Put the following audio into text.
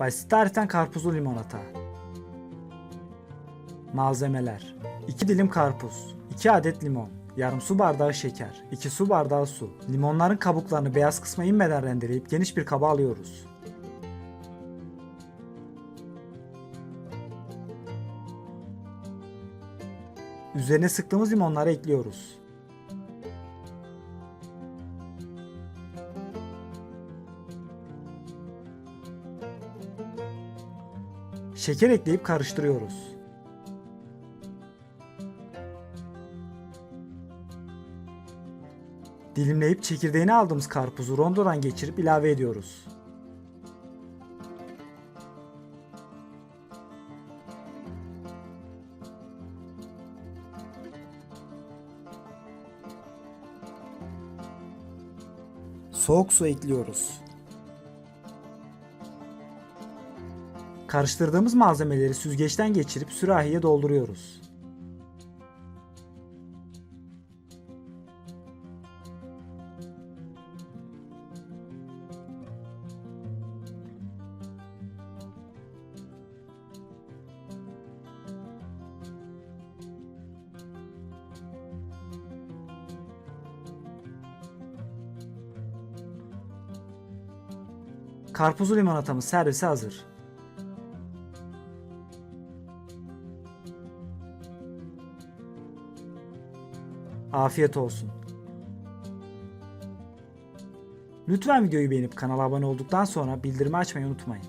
Basit tariften karpuzlu limonata. Malzemeler 2 dilim karpuz, 2 adet limon, yarım su bardağı şeker, 2 su bardağı su. Limonların kabuklarını beyaz kısma inmeden rendeleyip geniş bir kaba alıyoruz. Üzerine sıktığımız limonları ekliyoruz. Şeker ekleyip karıştırıyoruz. Dilimleyip çekirdeğini aldığımız karpuzu rondodan geçirip ilave ediyoruz. Soğuk su ekliyoruz. Karıştırdığımız malzemeleri süzgeçten geçirip sürahiye dolduruyoruz. Karpuzlu limonatamız servise hazır. Afiyet olsun. Lütfen videoyu beğenip kanala abone olduktan sonra bildirimi açmayı unutmayın.